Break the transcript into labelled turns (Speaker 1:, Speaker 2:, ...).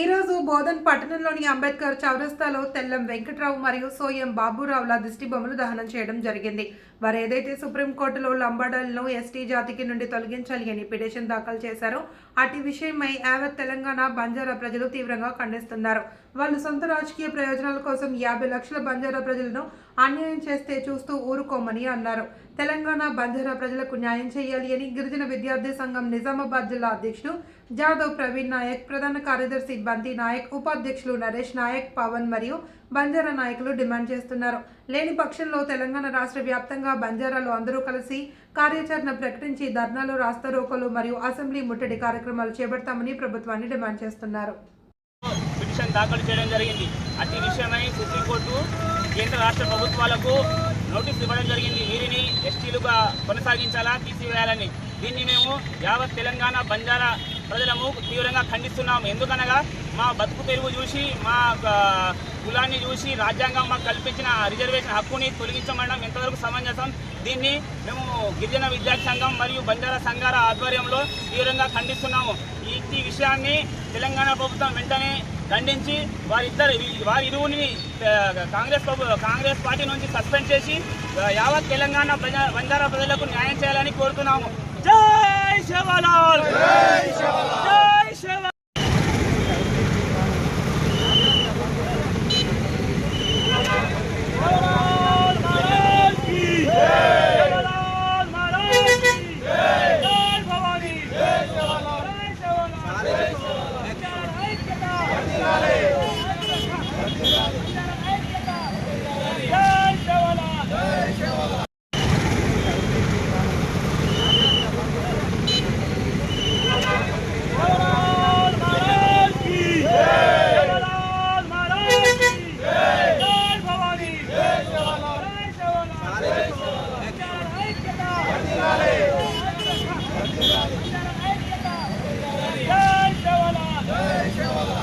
Speaker 1: ఈ రోజు బోధన్ పట్టణంలోని అంబేద్కర్ చౌరస్తాలో తెల్లం వెంకట్రావు మరియు సోయం బాబురావుల దిష్టి బొమ్మలు దహనం చేయడం జరిగింది. వారు ఏదైతే సుప్రీంకోర్టులో లంబాడలను ఎస్టీ జాతికి నుండి తొలగించాలి అని పిటిషన్ దాఖలు చేశారో అటు విషయమై యావత్ తెలంగాణ బంజారా ప్రజలు తీవ్రంగా ఖండిస్తున్నారు. వాళ్ళు సొంత రాజకీయ ప్రయోజనాల కోసం యాభై లక్షల బంజారా ప్రజలను అన్యాయం చేస్తే చూస్తూ ఊరుకోమని అన్నారు. తెలంగాణ బంజారా ప్రజలకు న్యాయం చేయాలి అని గిరిజన విద్యార్థి సంఘం నిజామాబాద్ జిల్లా అధ్యక్షుడు జాదవ్ ప్రవీణ్ నాయక్ ప్రధాన కార్యదర్శి బంతి నాయక్ ఉపాధ్యక్షులు నరేష్ నాయక్ పవన్ మరియు బంజారా నాయకులు డిమాండ్ చేస్తున్నారు. లేని పక్షంలో తెలంగాణ రాష్ట్ర వ్యాప్తంగా బంజారాలు అందరూ కలిసి కార్యాచరణ ప్రకటించి ధర్నాలు రాస్తారోకలు మరియు అసెంబ్లీ ముట్టడి కార్యక్రమాలు చేపడతామని ప్రభుత్వాన్ని డిమాండ్ చేస్తున్నారు.
Speaker 2: పిటిషన్ దాఖలు చేయడం జరిగింది. అతి విషయమై సుప్రీంకోర్టు కేంద్ర రాష్ట్ర ప్రభుత్వాలకు నోటీస్ ఇవ్వడం జరిగింది. వీరిని ఎస్టీలుగా కొనసాగించాలా తీసివేయాలని? దీన్ని మేము యావత్ తెలంగాణ బంజారా ప్రజలము తీవ్రంగా ఖండిస్తున్నాము. ఎందుకనగా మా బతుకు తెరువు చూసి మా కులాన్ని చూసి రాజ్యాంగం మాకు కల్పించిన రిజర్వేషన్ హక్కుని తొలగించమనడం ఎంతవరకు సమంజసం? దీన్ని మేము గిరిజన విద్యార్థి సంఘం మరియు బంజారా సంఘాల ఆధ్వర్యంలో తీవ్రంగా ఖండిస్తున్నాము. ఈ విషయాన్ని తెలంగాణ ప్రభుత్వం వెంటనే ఖండించి వారిద్దరు వారి ఇరువుని కాంగ్రెస్ కాంగ్రెస్ పార్టీ నుంచి సస్పెండ్ చేసి యావత్ తెలంగాణ ప్రజా బంజారా ప్రజలకు న్యాయం చేయాలని కోరుతున్నాము. జై శివలాల్! జై